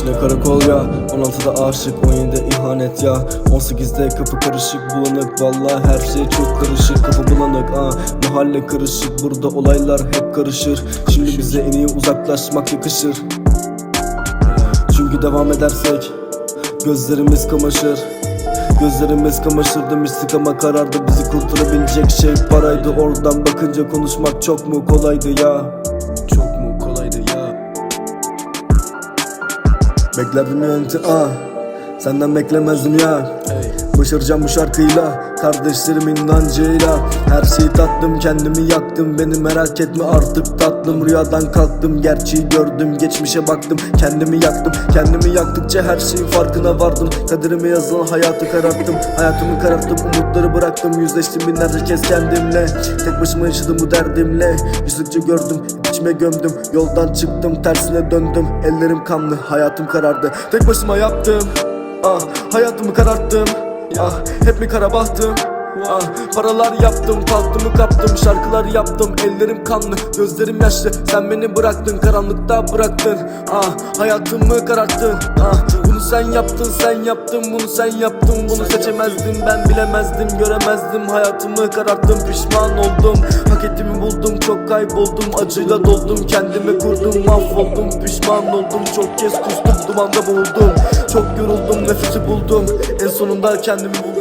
15'inde karakol ya. 16'da aşık 17'de ihanet ya. 18'de kapı karışık bulanık. Vallahi her şey çok karışık kapı bulanık ah Mahalle karışık burada olaylar hep karışır. Şimdi bize en iyi uzaklaşmak yakışır. Çünkü devam edersek Gözlerimiz kamaşır. Gözlerimiz kamaşır demiştik ama karardı bizi kurtarabilecek şey paraydı. Oradan bakınca konuşmak çok mu kolaydı ya Beklerdim yöneti ah. Senden beklemezdim ya Başaracağım bu şarkıyla Kardeşlerimin inancıyla. Her şeyi tattım kendimi yaktım. Beni merak etme artık tatlım. Rüyadan kalktım gerçeği gördüm. Geçmişe baktım kendimi yaktım. Kendimi yaktıkça her şeyin farkına vardım. Kaderime yazılan hayatı kararttım. Hayatımı kararttım umutları bıraktım. Yüzleştim binlerce kez kendimle. Tek başıma yaşadım bu derdimle. Yüzükçe gördüm içime gömdüm. Yoldan çıktım tersine döndüm. Ellerim kanlı hayatım karardı. Tek başıma yaptım. Ah hayatımı kararttım Ah hep mi kara bahtım. Ah paralar yaptım paltımı kaptım şarkılar yaptım. Ellerim kanlı gözlerim yaşlı. Sen beni bıraktın karanlıkta bıraktın. Ah hayatımı kararttın. Ah bunu sen yaptın sen yaptın bunu sen yaptın. Bunu seçemezdim ben bilemezdim göremezdim. Hayatımı kararttım pişman oldum. Hak ettiğimi buldum kayboldum acıyla doldum kendimi kurdum mahvoldum pişman oldum çok kez kustum dumanda boğuldum çok yoruldum nefesi buldum en sonunda kendimi buldum